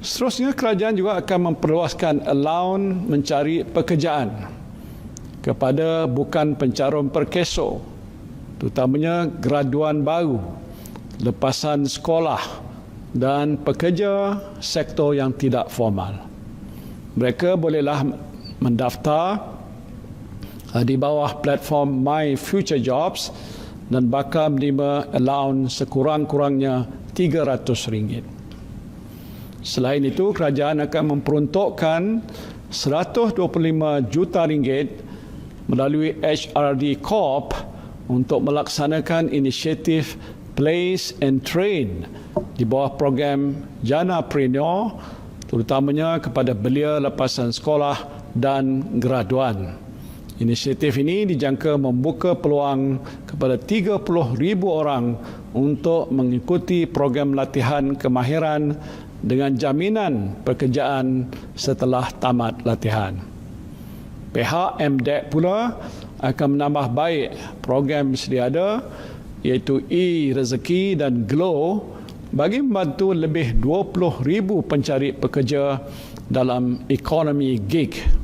Seterusnya kerajaan juga akan memperluaskan allowance mencari pekerjaan kepada bukan pencarum perkeso terutamanya graduan baru, lepasan sekolah dan pekerja sektor yang tidak formal. Mereka bolehlah mendaftar uh, di bawah platform My Future Jobs dan bakal menerima allowance sekurang-kurangnya RM300. Selain itu, kerajaan akan memperuntukkan 125 juta ringgit melalui HRD Corp untuk melaksanakan inisiatif Place and Train di bawah program Jana Preneur terutamanya kepada belia lepasan sekolah dan graduan. Inisiatif ini dijangka membuka peluang kepada 30,000 orang untuk mengikuti program latihan kemahiran dengan jaminan pekerjaan setelah tamat latihan. Pihak MDEC pula akan menambah baik program sedia ada iaitu e-rezeki dan GLOW bagi membantu lebih 20,000 pencari pekerja dalam ekonomi gig